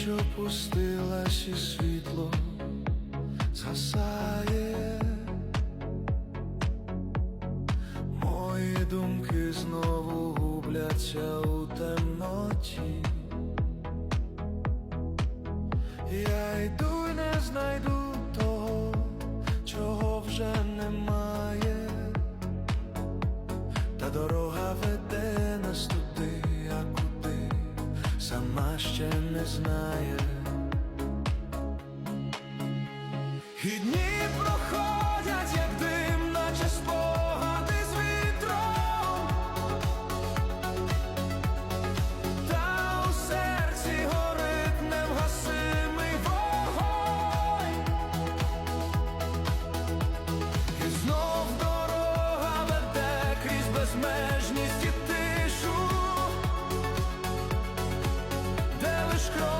спустилась і світло згасає. Мої думки знову губляться у темноті. Я йду й не знайду того, чого вже немає. Та дорога сама ще не знає. І дні проходять, як дим, наче спогади з вітром. Та у серці горить невгасимий вогонь. І знов дорога веде крізь безмежність і